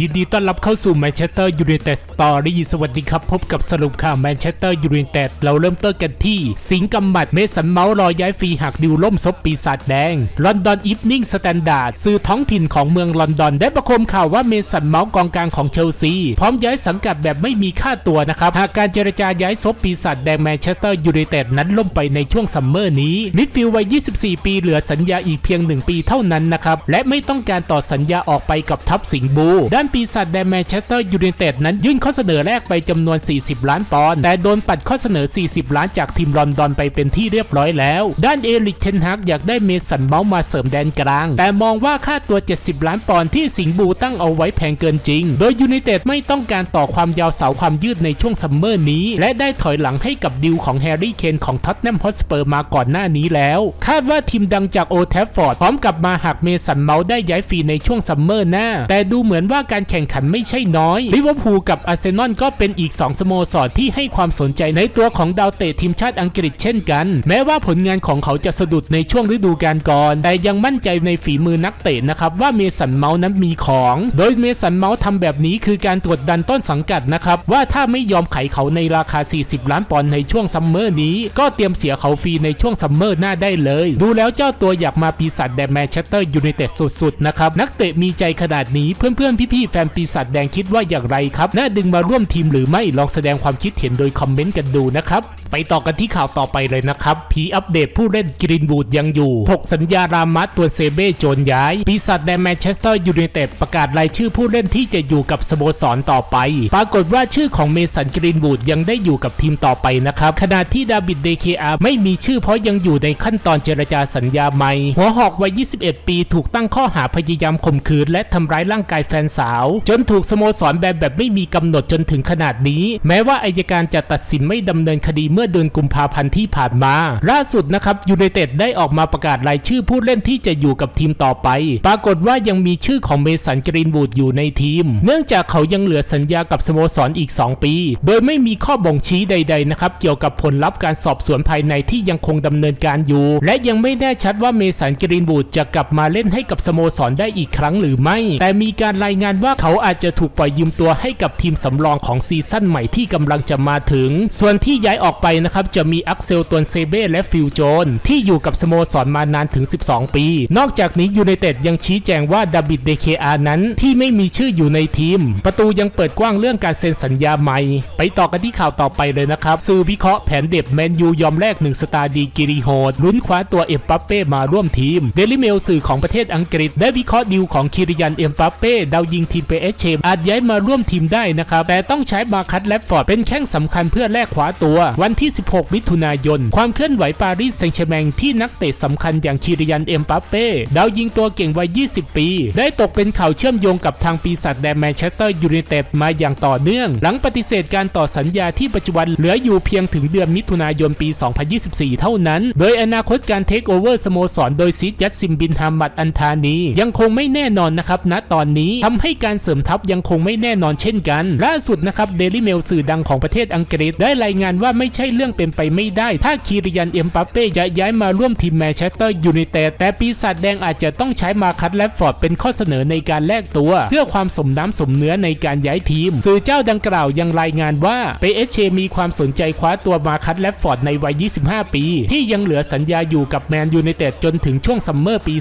ยินดีต้อนรับเข้าสู่แมนเชสเตอร์ยูไนเต็ดสตอรี่สวัสดีครับ พบกับสรุปข่าวแมนเชสเตอร์ยูไนเต็ดเราเริ่มต้นกันที่ สิงห์กำมัดเมสันเมาส์รอย้ายฟรีหากดิวล่มซบปีศาจแดงลอนดอนอีฟนิ่งสแตนดาร์ดสื่อท้องถิ่นของเมืองลอนดอน ได้ประโคมข่าวว่าเมสันเมาส์กองกลางของเชลซี พร้อมย้ายสังกัดแบบไม่มีค่าตัวนะครับ หากการเจรจาย้ายซบปีศาจแดงแมนเชสเตอร์ยูไนเต็ดนั้นล่มไปในช่วงซัมเมอร์นี้มิดฟิลด์วัย 24 ปีเหลือสัญญาอีกเพียง 1 ปีเท่านั้นนะครับและไม่ต้องการต่อสัญญาออกไปกับทัพสิงห์บูด้านปีศาจแดงแมนเชสเตอร์ยูไนเต็ดนั้นยื่นข้อเสนอแรกไปจำนวน 40 ล้านปอนด์แต่โดนปัดข้อเสนอ 40 ล้านจากทีมลอนดอนไปเป็นที่เรียบร้อยแล้ว ด้านเอริกเทนฮักอยากได้เมสันเมาส์มาเสริมแดนกลาง แต่มองว่าค่าตัว 70 ล้านปอนด์ที่สิงบูตั้งเอาไว้แพงเกินจริง โดยยูไนเต็ดไม่ต้องการต่อความยาวเสาความยืดในช่วงซัมเมอร์นี้ และได้ถอยหลังให้กับดิวของแฮร์รี่เคนของท็อตแนมฮอตสเปอร์มาก่อนหน้านี้แล้ว คาดว่าทีมดังจากโอแทฟฟอร์ดพร้อมกับมาหากเมสันเมาส์ได้ย้ายฟรีในช่วงซัมเมอร์หน้า แต่ดูเหมือนว่าการแข่งขันไม่ใช่น้อยลิเวอร์พูลกับอาร์เซนอลก็เป็นอีก 2 สโมสรที่ให้ความสนใจในตัวของดาวเตะทีมชาติอังกฤษเช่นกัน แม้ว่าผลงานของเขาจะสะดุดในช่วงฤดูกาลก่อน แต่ยังมั่นใจในฝีมือนักเตะนะครับว่าเมสันเมาส์นั้นมีของ โดยเมสันเมาส์ทำแบบนี้คือการตรวจดันต้นสังกัดนะครับว่าถ้าไม่ยอมไขเขาในราคา 40 ล้านปอนด์ในช่วงซัมเมอร์นี้ ก็เตรียมเสียเขาฟรีในช่วงซัมเมอร์หน้าได้เลย ดูแล้วเจ้าตัวอยากมาปีศาจแดงแมนเชสเตอร์ยูไนเต็ดสุดๆนะครับนักเตะมีใจขนาดนี้เพื่อนๆพี่ๆแฟนปีศาจแดงคิดว่าอย่างไรครับ น่าดึงมาร่วมทีมหรือไม่ ลองแสดงความคิดเห็นโดยคอมเมนต์กันดูนะครับ ไปต่อกันที่ข่าวต่อไปเลยนะครับพีอัปเดตผู้เล่นกรีนวูดยังอยู่ ถกสัญญารามัตตัวเซเบ้โจนย้าย ปีศาจแดงแมนเชสเตอร์ยูไนเต็ดประกาศรายชื่อผู้เล่นที่จะอยู่กับสโมสรต่อไป ปรากฏว่าชื่อของเมสันกรีนวูดยังได้อยู่กับทีมต่อไปนะครับ ขณะที่ดาบิดเดเคอาไม่มีชื่อเพราะยังอยู่ในขั้นตอนเจรจาสัญญาใหม่ หัวหอกวัย 21 ปีถูกตั้งข้อหาพยายามข่มขืน และทำร้ายร่างกายแฟนสาว จนถูกสโมสรแบนแบบไม่มีกำหนดจนถึงขนาดนี้ แม้ว่าอายการจะตัดสินไม่ดำเนินคดีเมื่อเดือนกุมภาพันธ์ที่ผ่านมา ล่าสุดนะครับยูไนเต็ดได้ออกมาประกาศรายชื่อผู้เล่นที่จะอยู่กับทีมต่อไป ปรากฏว่ายังมีชื่อของเมสันกรีนวูดอยู่ในทีม เนื่องจากเขายังเหลือสัญญากับสโมสรอีก 2 ปี โดยไม่มีข้อบ่งชี้ใด ๆ นะครับ เกี่ยวกับผลลัพธ์การสอบสวนภายในที่ยังคงดำเนินการอยู่ และยังไม่แน่ชัดว่าเมสันกรีนวูดจะกลับมาเล่นให้กับสโมสรได้อีกครั้งหรือไม่ แต่มีการรายงานว่าเขาอาจจะถูกปล่อยยืมตัวให้กับทีมสำรองของซีซั่นใหม่ที่กำลังจะมาถึง ส่วนที่ย้ายออกไปนะครับจะมีอักเซลตวนเซเบ้และฟิลโจนที่อยู่กับสโมสรมานานถึง 12 ปี นอกจากนี้ยูไนเต็ดยังชี้แจงว่าดาบิดเดเคอานั้นที่ไม่มีชื่ออยู่ในทีม ประตูยังเปิดกว้างเรื่องการเซ็นสัญญาใหม่ ไปต่อกันที่ข่าวต่อไปเลยนะครับสื่อวิเคราะห์แผนเด็บแมนยูยอมแลกหนึ่งสตาร์ดีกิริโฮดลุ้นคว้าตัวเอ็มปัปเป้มาร่วมทีมเดลิเมลสื่อของประเทศอังกฤษ ได้วิเคราะห์ดีลของคิริยันเอ็มปัปเป้ดาวยิงทีมเปเอชเชมอาจย้ายมาร่วมทีมได้นะครับแต่ต้องใช้มาคัตแลฟฟอร์ดเป็นแข้งสำคัญเพื่อแลกคว้าตัว วันที่ 16 มิถุนายน ความเคลื่อนไหวปารีสแซงต์แชร์แมงที่นักเตะสำคัญอย่างคิริยันเอ็มปัปเป้ดาวยิงตัวเก่งวัย 20 ปี ได้ตกเป็นข่าวเชื่อมโยงกับทางปีศาจแดงแมนเชสเตอร์ยูไนเต็ดมาอย่างต่อเนื่อง หลังปฏิเสธการต่อสัญญาที่ปัจจุบันเหลืออยู่เพียงถึงเดือนมิถุนายนปี 2024 เท่านั้น โดยอนาคตการเทคโอเวอร์สโมสรโดยซีดยัดซิมบินฮามัดอันธานียังคงไม่แน่นอนนะครับณตอนนี้ทำให้การเสริมทัพยังคงไม่แน่นอนเช่นกัน ล่าสุดนะครับเดลิเมลสื่อดังของประเทศอังกฤษได้รายงานว่าไม่ใช่เรื่องเป็นไปไม่ได้ ถ้าคีริยันเอ็มปัปเป้จะย้ายมาร่วมทีมแมนเชสเตอร์ยูไนเต็ดแต่ปีศาจแดงอาจจะต้องใช้มาคัตแลฟฟอร์ดเป็นข้อเสนอในการแลกตัว เพื่อความสมน้ำสมเนื้อในการย้ายทีม สื่อเจ้าดังกล่าวยังรายงานว่าเปเอเชมีความสนใจคว้าตัวมาคัตแลฟฟอร์ดในวัย 25 ปี ที่ยังเหลือสัญญาอยู่กับแมนยูไนเต็ดจนถึงช่วงซัมเมอร์ปี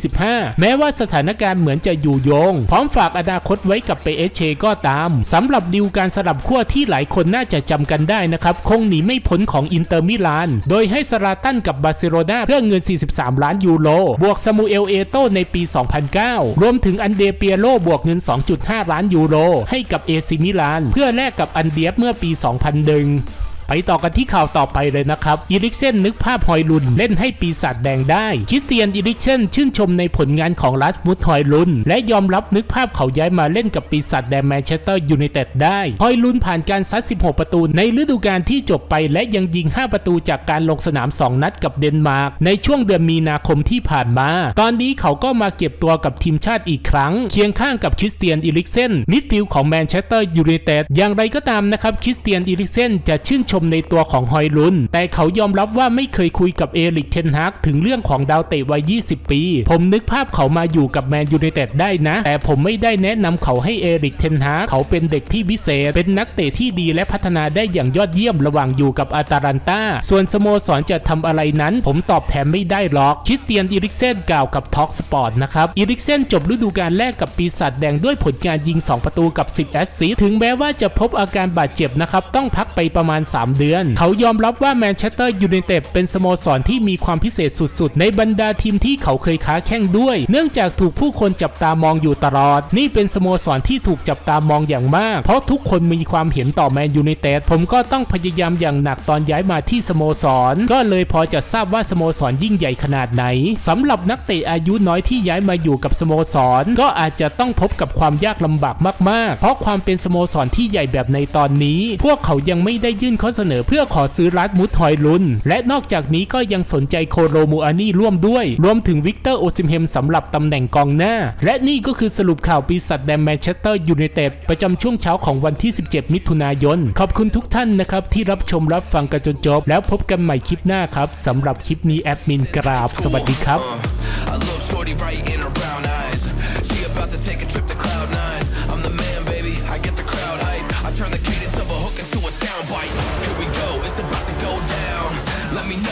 2025 แม้ว่าสถานการณ์เหมือนจะอยู่โยง พร้อมฝากอนาคตไว้กับเปเอเชก็ตามสำหรับดิวการสลับขั้วที่หลายคนน่าจะจำกันได้นะครับคงหนีไม่พ้นของอินเตอร์มิลาน โดยให้สราตันกับบาร์เซโลนาเพื่อเงิน 43 ล้านยูโร บวกซามูเอลเอโตในปี 2009 รวมถึงอันเดเปียโรบวกเงิน 2.5 ล้านยูโรให้กับเอซิมิลาน เพื่อแลกกับอันเดียบเมื่อปี 2001 ไปต่อกันที่ข่าวต่อไปเลยนะครับอีริกเซนนึกภาพฮอยลุนเล่นให้ปีศาจแดงได้คริสเตียนอีริกเซนชื่นชมในผลงานของลัสมุตฮอยลุนและยอมรับนึกภาพเขาย้ายมาเล่นกับปีศาจแดงแมนเชสเตอร์ยูไนเต็ดได้ฮอยลุนผ่านการซัด 16 ประตูในฤดูกาลที่จบไปและยังยิง 5 ประตูจากการลงสนาม 2 นัดกับเดนมาร์กในช่วงเดือนมีนาคมที่ผ่านมา ตอนนี้เขาก็มาเก็บตัวกับทีมชาติอีกครั้ง เคียงข้างกับคริสเตียนอีริกเซนมิดฟิลด์ของแมนเชสเตอร์ยูไนเต็ดอย่างไรก็ตามนะครับคริสเตียนอีริกเซนจะชื่นชมในตัวของฮอยลุน แต่เขายอมรับว่าไม่เคยคุยกับเอริกเทนฮากถึงเรื่องของดาวเตะวัย 20 ปี ผมนึกภาพเขามาอยู่กับแมนยูไนเต็ดได้นะ แต่ผมไม่ได้แนะนำเขาให้เอริกเทนฮากเขาเป็นเด็กที่พิเศษ เป็นนักเตะที่ดีและพัฒนาได้อย่างยอดเยี่ยมระหว่างอยู่กับอาตาลันตาส่วนสโมสรจะทำอะไรนั้น ผมตอบแทนไม่ได้หรอกคริสเตียนอีริกเซนกล่าวกับท็อกสปอร์ตนะครับอีริกเซนจบฤดูกาลแรกกับปีศาจแดงด้วยผลงานยิง 2 ประตูกับ 10 แอสซิสถึงแม้ว่าจะพบอาการบาดเจ็บนะครับต้องพักไปประมาณ 3เดือน เขายอมรับว่าแมนเชสเตอร์ยูไนเต็ดเป็นสโมสรที่มีความพิเศษสุดๆ ในบรรดาทีมที่เขาเคยค้าแข่งด้วย เนื่องจากถูกผู้คนจับตามองอยู่ตลอด นี่เป็นสโมสรที่ถูกจับตามองอย่างมาก เพราะทุกคนมีความเห็นต่อแมนยูไนเต็ดผมก็ต้องพยายามอย่างหนักตอนย้ายมาที่สโมสร ก็เลยพอจะทราบว่าสโมสรยิ่งใหญ่ขนาดไหนสำหรับนักเตะอายุน้อยที่ย้ายมาอยู่กับสโมสร ก็อาจจะต้องพบกับความยากลำบากมากๆ เพราะความเป็นสโมสรที่ใหญ่แบบในตอนนี้ พวกเขายังไม่ได้ยื่นข้อเสนอเพื่อขอซื้อรัฐมุดทอยลุน และนอกจากนี้ก็ยังสนใจโคโรมูอานี่ร่วมด้วย รวมถึงวิกเตอร์โอซิมเฮมสำหรับตำแหน่งกองหน้า และนี่ก็คือสรุปข่าวปีศาจแดงแมนเชสเตอร์ยูไนเต็ดประจำช่วงเช้าของวันที่ 17 มิถุนายน ขอบคุณทุกท่านนะครับที่รับชมรับฟังกันจนจบ แล้วพบกันใหม่คลิปหน้าครับสำหรับคลิปนี้แอดมินกราบสวัสดีครับ turn the cadence of a hook into a soundbite. Here we go, it's about to go down. Let me know.